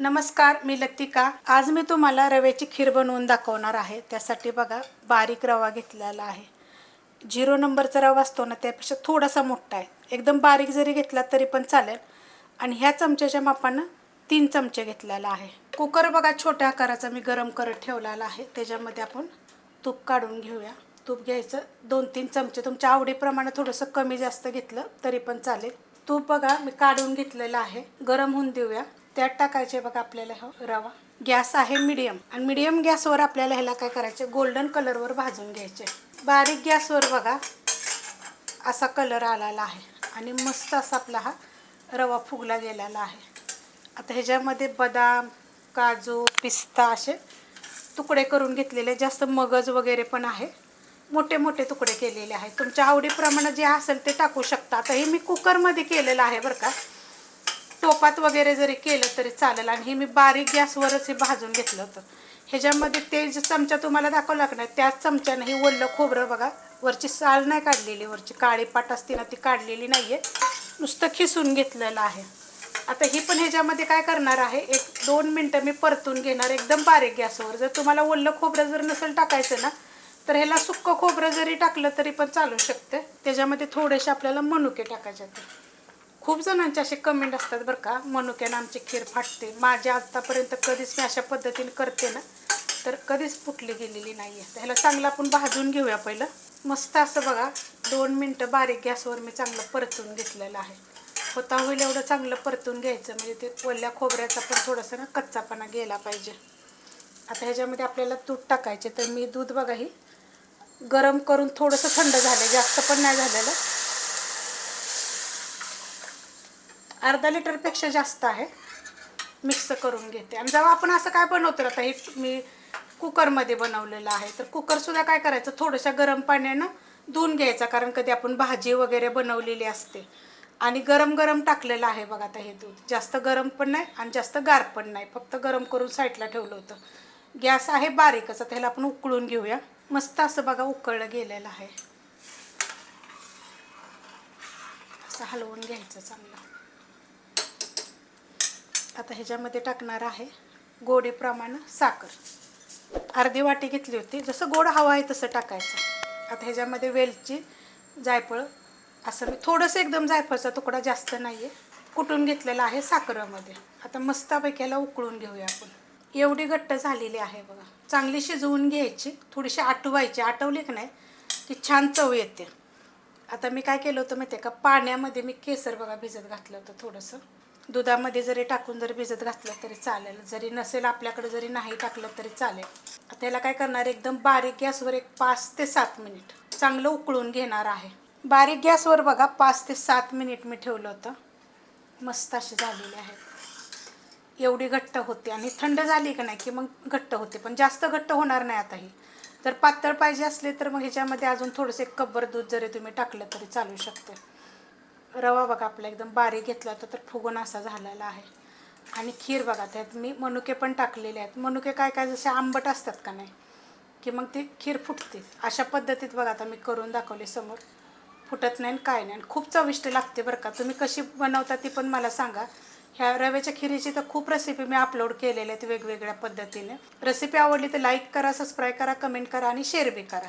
नमस्कार मी लतिका. आज मी तुम्हाला रव्याची खीर बनवून दाखवणार आहे. त्यासाठी बघा बारीक रवा घेतलेला आहे. झिरो नंबरचा रवा असतो ना त्यापेक्षा थोडासा मोठा आहे. एकदम बारीक जरी घेतला तरी पण चालेल. आणि ह्या चमच्याच्या मापानं तीन चमचे घेतलेला आहे. कुकर बघा छोट्या आकाराचा मी गरम करत ठेवलेला आहे. त्याच्यामध्ये आपण तूप काढून घेऊया. तूप घ्यायचं. दोन तीन चमचे. तुमच्या आवडीप्रमाणे थोडंसं कमी जास्त घेतलं तरी पण चालेल. तूप बघा मी काढून घेतलेलं आहे. गरम होऊन देऊया. त्यात टाकायचे बघा आपल्याला हा रवा. गॅस आहे मिडियम आणि मिडियम गॅसवर आपल्याला ह्याला काय करायचे? गोल्डन कलरवर भाजून घ्यायचे. बारीक गॅसवर बघा असा कलर आलेला आहे. आणि मस्त असा आपला हा रवा फुगला गेलेला आहे. आता ह्याच्यामध्ये बदाम काजू पिस्ता असे तुकडे करून घेतलेले. जास्त मगज वगैरे पण आहे. मोठे मोठे तुकडे केलेले आहेत. तुमच्या आवडीप्रमाणे जे असेल ते टाकू शकता. आता हे मी कुकरमध्ये केलेलं आहे बरं का. टोपात वगैरे जरी केलं तरी चालेल. आणि हे मी बारीक गॅसवरच हे भाजून घेतलं होतं. ह्याच्यामध्ये ते जे चमचा तुम्हाला दाखवा लागणार त्याच चमच्यानं हे ओलं खोबरं बघा वरची साल नाही काढलेली वरची काळी पाट असते ना ती काढलेली नाही आहे नुसतं खिसून घेतलेलं आहे. आता ही पण ह्याच्यामध्ये काय करणार आहे एक दोन मिनटं मी परतून घेणार एकदम बारीक गॅसवर. जर तुम्हाला ओलं खोबरं जर नसेल टाकायचं ना तर ह्याला सुक्कं खोबरं जरी टाकलं तरी पण चालू शकतं. त्याच्यामध्ये थोडेसे आपल्याला मनुके टाकायचे आहेत. खूप जणांचे असे कमेंट असतात बरं का मनुक्यानं आमची खीर फाटते. माझ्या आत्तापर्यंत कधीच मी अशा पद्धतीने करते ना तर कधीच फुटली गेलेली नाही आहे ह्याला चांगलं आपण भाजून घेऊया पहिलं. मस्त असं बघा दोन मिनटं बारीक गॅसवर मी चांगलं परतून घेतलेलं आहे. होता होईल एवढं चांगलं परतून घ्यायचं म्हणजे ते ओल्या खोबऱ्याचा पण थोडासा ना कच्चापणा गेला पाहिजे. आता ह्याच्यामध्ये आपल्याला दूध टाकायचे तर मी दूध बघा ही गरम करून थोडंसं थंड झालं जास्त पण नाही झालेलं. अर्धा लिटरपेक्षा जास्त आहे. मिक्स करून घेते. आणि जेव्हा आपण असं काय बनवतो आता हे मी कुकरमध्ये बनवलेलं आहे तर कुकरसुद्धा काय करायचं थोडंशा गरम पाण्यानं धुवून घ्यायचा कारण कधी आपण भाजी वगैरे बनवलेली असते. आणि गरम गरम टाकलेलं आहे बघा आता हे दूध. जास्त गरम पण नाही आणि जास्त गार पण नाही. फक्त गरम करून साईडला ठेवलं होतं. गॅस आहे बारीकच आता ह्याला आपण उकळून घेऊया. मस्त असं बघा उकळलं गेलेलं आहे. असं हलवून घ्यायचं चांगलं. आता ह्याच्यामध्ये टाकणार आहे गोडीप्रमाणे साखर. अर्धी वाटी घेतली होती. जसं गोड हवं आहे तसं टाकायचं. आता ह्याच्यामध्ये वेलची जायफळ असं मी थोडंसं एकदम जायफळचा तुकडा जास्त नाही आहे कुटून घेतलेला आहे साखरेमध्ये. आता मस्तपैकी ह्याला उकळून घेऊया आपण. एवढी घट्ट झालेली आहे बघा. चांगली शिजवून घ्यायची. थोडीशी आटवायची. आटवली की नाही की छान चव येते. आता मी काय केलं होतं माहिती आहे का? पाण्यामध्ये मी केसर बघा भिजत घातलं होतं थोडंसं. दुधामध्ये जरी टाकून जरी भिजत घातलं तरी चालेल. जरी नसेल आपल्याकडे जरी नाही टाकलं तरी चालेल. आता याला काय करणार एकदम बारीक गॅसवर एक पाच ते सात मिनिट चांगलं उकळून घेणार आहे. बारीक गॅसवर बघा पाच ते सात मिनिट मी ठेवलं होतं. मस्त अशी झालेली आहे. एवढी घट्ट होते आणि थंड झाली का नाही की मग घट्ट होते. पण जास्त घट्ट होणार नाही आता ही. जर पातळ पाहिजे असले तर मग ह्याच्यामध्ये अजून थोडंसं एक कब्बर दूध जरी तुम्ही टाकलं तरी चालू शकते. रवा बघा आपला एकदम बारीक घेतला होता तर फुगून असा झालेला आहे. आणि खीर बघा त्यात मी मनुके पण टाकलेले आहेत. मनुके काय काय जसे आंबट असतात का नाही की मग ती खीर फुटते. अशा पद्धतीत बघा आता मी करून दाखवले समोर. फुटत नाही आणि काय नाही. आणि खूप चविष्ट लागते बरं का. तुम्ही कशी बनवता ती पण मला सांगा. ह्या रव्याच्या खिरीची तर खूप रेसिपी मी अपलोड केलेल्या आहेत वेगवेगळ्या पद्धतीने. रेसिपी आवडली तर लाईक करा सबस्क्राईब करा कमेंट करा आणि शेअर बी करा.